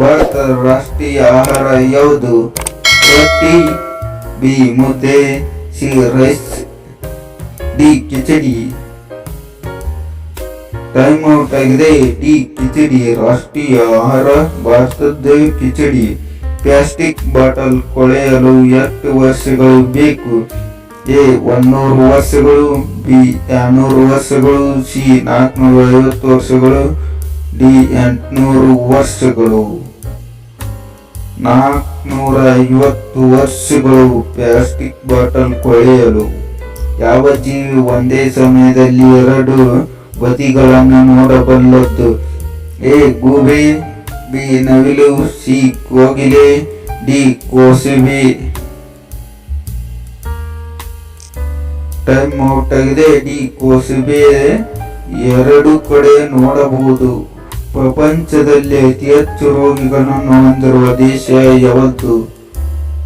ಭಾರತದ ರಾಷ್ಟ್ರೀಯ ಆಹಾರ ಯಾವುದು? ರೊಟ್ಟಿ ಬಿ. ಮುದ್ದೆ, C. Rice, D. Khichdi. Time out ಆಗಿದೆ. ಡಿ ಕಿಚಡಿ. ರಾಷ್ಟ್ರೀಯ ಆಹಾರ ಭಾರತದ ಕಿಚಡಿ. ಪ್ಲಾಸ್ಟಿಕ್ ಬಾಟಲ್ ಕೊಳೆಯಲು ಎಷ್ಟು ವರ್ಷಗಳು ಬೇಕು. ಎ. ಒನ್ನೂರು ವರ್ಷಗಳು, ಬಿ. ಎರಡ್ನೂರು ವರ್ಷಗಳು, ಸಿ. ನಾಲ್ಕುನೂರ ಐವತ್ತು ವರ್ಷಗಳು. ಡಿ ಎಂಟುನೂರು ವರ್ಷಗಳು. ನಾಲ್ಕುನೂರ ಐವತ್ತು ವರ್ಷಗಳು ಪ್ಲಾಸ್ಟಿಕ್ ಬಾಟಲ್ ಕೊಳೆಯಲು. ಯಾವ ಜೀವಿ ಒಂದೇ ಸಮಯದಲ್ಲಿ ಎರಡು ಬದಿಗಳನ್ನು ನೋಡಬಲ್ಲದ್ದು? ಎ ಗೂಬೆ, ಬಿ ನವಿಲು, ಸಿ ಕೋಗಿಲೆ, ಡಿ ಕೋಸುಬೆ. ಟೈಮ್ ಔಟ್ ಆಗಿದೆ, ಡಿ ಕೋಸುಬೆ. ಎರಡು ಕಡೆ ನೋಡಬಹುದು. ಪ್ರಪಂಚದಲ್ಲಿ ಅತಿ ಹೆಚ್ಚು ರೋಗಿಗಳನ್ನು ಹೊಂದಿರುವ ದೇಶ ಯಾವತ್ತು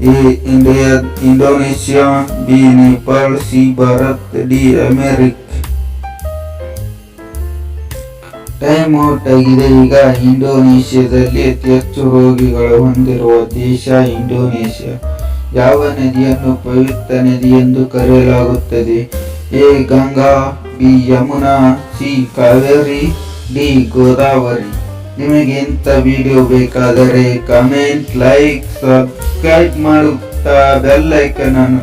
A, India, Indonesia, B, Nepal, C, Bharat, D, America. Time out ಆಗಿದೆ. ಈಗ ಇಂಡೋನೇಷ್ಯಾದಲ್ಲಿ ಅತಿ ಹೆಚ್ಚು ರೋಗಿಗಳು ಹೊಂದಿರುವ ದೇಶ ಇಂಡೋನೇಷ್ಯಾ. ಯಾವ ನದಿಯನ್ನು ಪವಿತ್ರ ನದಿ ಎಂದು ಕರೆಯಲಾಗುತ್ತದೆ? A, Ganga, B, Yamuna, C, Kaveri. D Godavari ನಿಮಗೆ ಇಂಥ ವಿಡಿಯೋ ಬೇಕಾದರೆ ಕಮೆಂಟ್ ಲೈಕ್ ಸಬ್ಸ್ಕ್ರೈಬ್ ಮಾಡುತ್ತಾ ಬೆಲ್ ಅನ್ನು